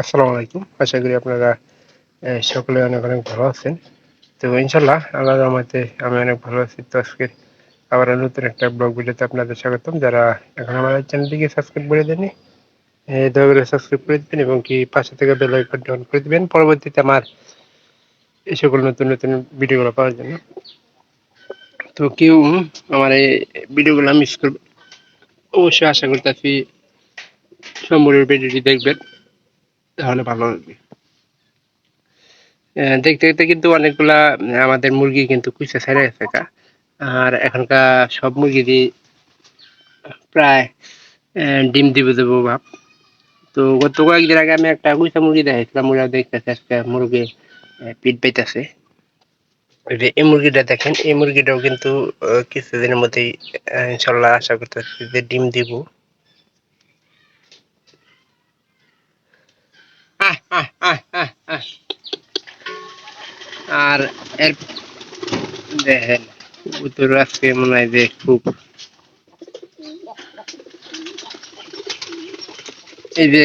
আসসালামু আলাইকুম। আশা করি আপনারা সকলে অনেক অনেক ভালো আছেন। তো ইনশাল্লাহ আল্লাহ রহমতে আমি অনেক ভালো আছি। তো আজকে আবার নতুন একটা ব্লগ ভিডিওতে আপনাদের স্বাগতম। যারা এখন আমার চ্যানেলটিকে সাবস্ক্রাইব করে দেননি দয়া করে সাবস্ক্রাইব করে দেবেন এবং কি পাশে থেকে বেল আইকনটি অন করে দেবেন। পরবর্তীতে আমার এই সকল নতুন নতুন ভিডিওগুলো পাওয়ার জন্য। তো কেউ আমার এই ভিডিওগুলো মিস করবে, অবশ্যই আশা করতেছি সম্পূর্ণ ভিডিওটি দেখবেন। তাহলে ভালো আহ, দেখতে দেখতে কিন্তু অনেকগুলা আমাদের মুরগি কিন্তু কুইসা ছেড়ে গেছে আর এখনকার সব মুরগিরই প্রায় ডিম দিব দেবো ভাব। তো গত কয়েকদিন আগে আমি একটা কুইসা মুরগি দেখেছিলাম ওরা দেখতেছে আজকে মুরগি পিট পাইতেছে। এই মুরগিটা দেখেন এই মুরগিটাও কিন্তু কিছুদিনের মধ্যেই ইনশাল্লাহ আশা করতেছি যে ডিম দিব। আর এর দেখেন উত্তর আজকে মনে হয় যে খুব এই যে,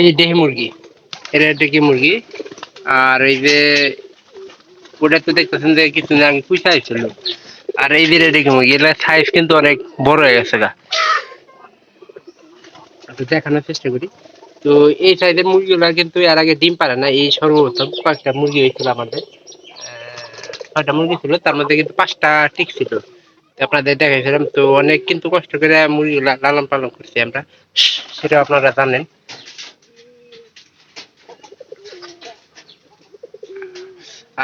এই দেহি মুরগি এটা ডেকি মুরগি? আর এই যে, ওটা তো দেখতেছেন যে কিছুদিন আগে পুষা হয়েছিল। আর এই যে ডেকি মুরগি এটা সাইজ কিন্তু অনেক বড় হয়ে গেছে গা। দেখানোর চেষ্টা করি। তো এই সাইজের মুরগিগুলা কিন্তু এর আগে ডিম পারে না, এই সর্বপ্রথম কয়েকটা মুরগি হয়েছিল আমাদের। ছয়টা মুরগি ছিল, তার মধ্যে কিন্তু পাঁচটা ঠিক ছিল। আপনাদের দেখাইছিলাম, তো অনেক কিন্তু কষ্ট করে মুরগিগুলা লালন পালন করছি আমরা সেটা আপনারা জানেন।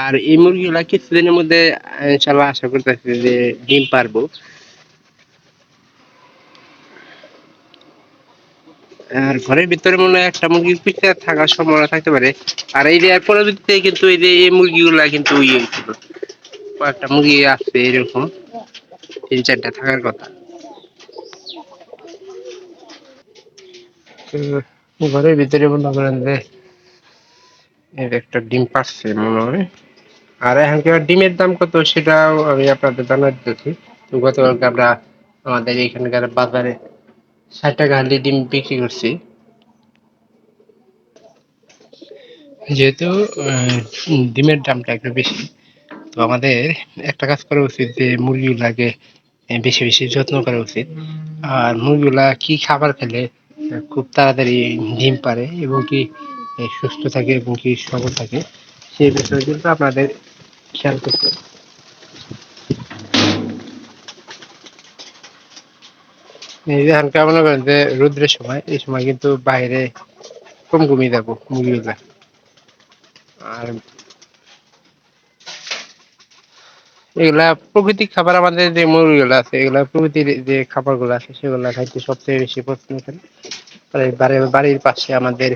আর এই মুরগিগুলা কিছুদিনের মধ্যে, ইনশাল্লাহ আশা করতেছি যে ডিম পারব। আর ঘরের ভিতরে মনে হয় একটা মুরগির পিঠে থাকার সম্ভাবনা থাকতে পারে। আর এই যে পরবর্তীতে কিন্তু এই যে এই মুরগিগুলা কিন্তু ইয়ে কয়েকটা মুরগি আছে এরকম, তিন চারটা থাকার কথা। ঘরের ভিতরে মনে করেন যে একটা ডিম পাচ্ছে মনে হয়। আর এখানকার ডিমের দাম কত সেটাও আমি আপনাদের জানাই দিতেছি গতকালকে আমরা আমাদের এখানকার বাজারে ষাট টাকা হালি ডিম বিক্রি করছি। যেহেতু ডিমের দামটা একটু বেশি, তো আমাদের একটা কাজ করা উচিত যে মুরগিগুলাকে বেশি বেশি যত্ন করা উচিত। আর মুরগিগুলা কি খাবার খেলে খুব তাড়াতাড়ি ডিম পারে এবং কি সুস্থ থাকে এবং কি সবল থাকে, সেই বিষয়ে কিন্তু আপনাদের খেয়াল করতে যে হালকা করেন যে রোদ্রের সময়, এই সময় কিন্তু বাইরে কম কমিয়ে যাব মুরগিগুলা। আর এগুলা প্রকৃতিক খাবার আমাদের যে মুরগিগুলো আছে, এগুলা প্রকৃতির যে খাবারগুলো আছে, সেগুলা খাইতে সবচেয়ে বেশি পছন্দ করে। বাড়ির বাড়ির পাশে আমাদের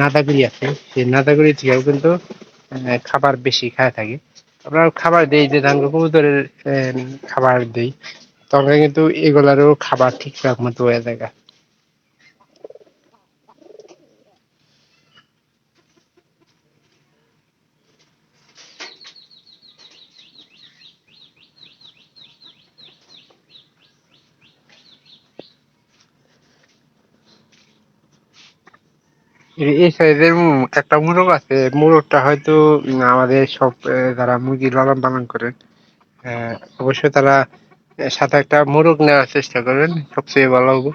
নাদাগুড়ি আছে, সেই নাদাগুড়ি থেকেও কিন্তু খাবার বেশি খায় থাকে। আমরা খাবার দেই, যে ধান কবুতরের খাবার দেই তখন কিন্তু এগুলারও খাবার ঠিকঠাক মতো হয়ে যায় এই সাইজের একটা মোরগ আছে মোরগটা হয়তো আমাদের সব যারা মুরগি লালন পালন করেন আহ, অবশ্যই তারা সাথে একটা মোরগ নেওয়ার চেষ্টা করবেন, সবচেয়ে ভালো হবে।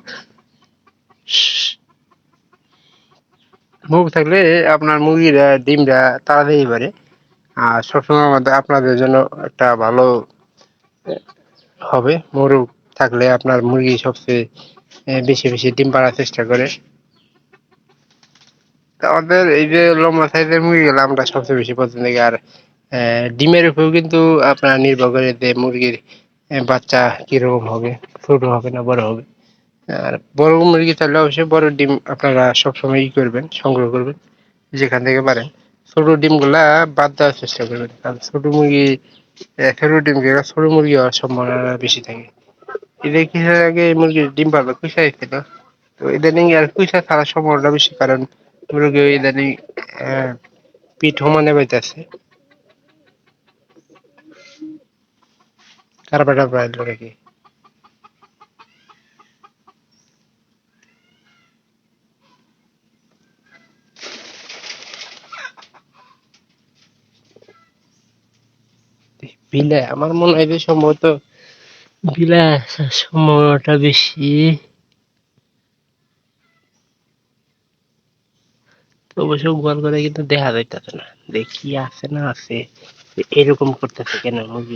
মোরগ থাকলে আপনার মুরগিরা ডিমটা তাড়াতাড়ি পারে আর সবসময় আমাদের, আপনাদের জন্য একটা ভালো হবে। মোরগ থাকলে আপনার মুরগি সবচেয়ে বেশি বেশি ডিম পাড়ার চেষ্টা করে। আমাদের এই যে লম্বা সাইজের মুরগিগুলো আমরা সবচেয়ে বেশি পছন্দ করি আর ডিমের উপরেও কিন্তু আপনার নির্ভর করে যে মুরগির বাচ্চা কীরকম হবে? ছোট হবে না বড় হবে? আর বড় মুরগি তাহলে অবশ্যই বড় ডিম আপনারা সবসময় ই করবেন, সংগ্রহ করবেন, যেখান থেকে পারেন। ছোট ডিমগুলা বাদ দেওয়ার চেষ্টা করবেন, কারণ ছোট মুরগি ছোট ডিম খেলে ছোট মুরগি হওয়ার সম্ভাবনা বেশি থাকে। এদের কিছু আগে মুরগির ডিম পারবে কুইসা ছিল তো ইদানিং আর কুইসা ছাড়ার সম্ভাবনা বেশি, কারণ মুরগি ইদানিং পিঠ সমানে তারা বেটা ব্রাইল কি? আমার মনে হয় যে সম্ভবত বিলা সময়টা বেশি। অবশ্য গোয়াল করে কিন্তু দেখা যাইতেছে না। দেখি আছে না আছে এরকম করতেছে কেন মুরগি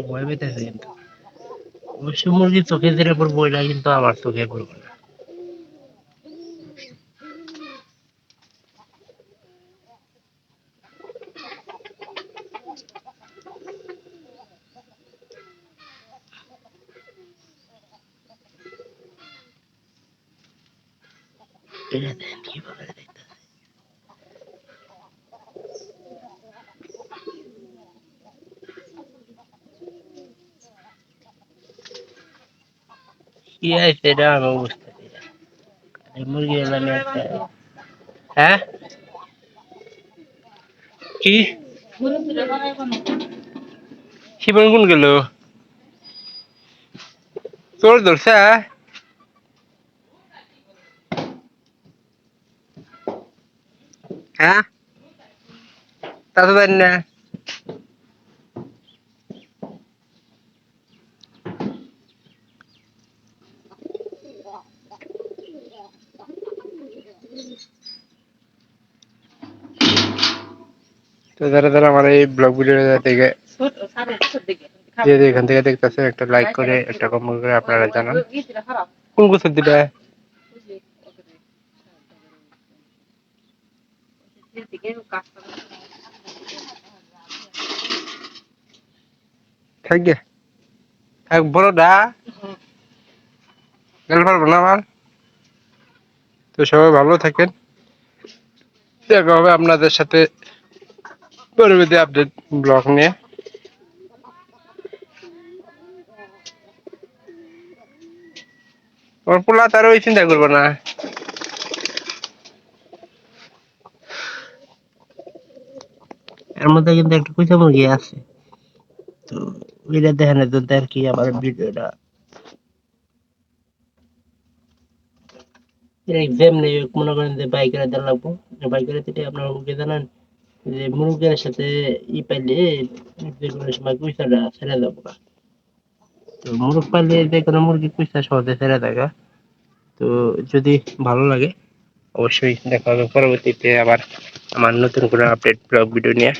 ভয় কিন্তু। অবশ্য মুরগির চোখে যেটা পড়ব ওইটা কিন্তু আমার চোখে পড়ব না। এটা দেখেন কীভাবে দেখতেছে কি আছে এটা আমি এই মুরগি একটা হ্যাঁ কি শিবন কোন গেল তোর ধরছে হ্যাঁ তা তো না তো আমার এই ব্লগ ভিডিওটা দেখে যে এখান থেকে একটা লাইক করে, একটা কমেন্ট করে, আপনারা জানান। কোন গোসল দিবে? থাকবে থাক বড় দা গেল পারব না আমার? তো সবাই ভালো থাকেন। দেখা হবে আপনাদের সাথে পরবর্তী আপডেট ব্লগ নিয়ে পোলা তার ওই চিন্তা করব না এর মধ্যে কিন্তু একটা কুচা মুরগি আছে তো ওইটা দেখেন তো আর কি আমার ভিডিওটা এক্সাম নেই মনে করেন যে বাইকের দেওয়া লাগবো বাইকের দিতে আপনার মুখে জানান যে মুরগের সাথে ই পাইলে যে কোনো সময় কুইসাটা ছেড়ে দেবো না তো মুরগ পাইলে যে কোনো মুরগি কুইসা সহজে ছেড়ে দেখা তো যদি ভালো লাগে অবশ্যই দেখা হবে পরবর্তীতে আবার আমার নতুন করে আপডেট ব্লগ ভিডিও নিয়ে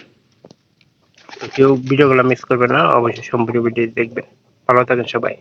কেউ ভিডিওগুলো মিস করবে না অবশ্যই সম্পূর্ণ ভিডিও দেখবেন ভালো থাকেন সবাই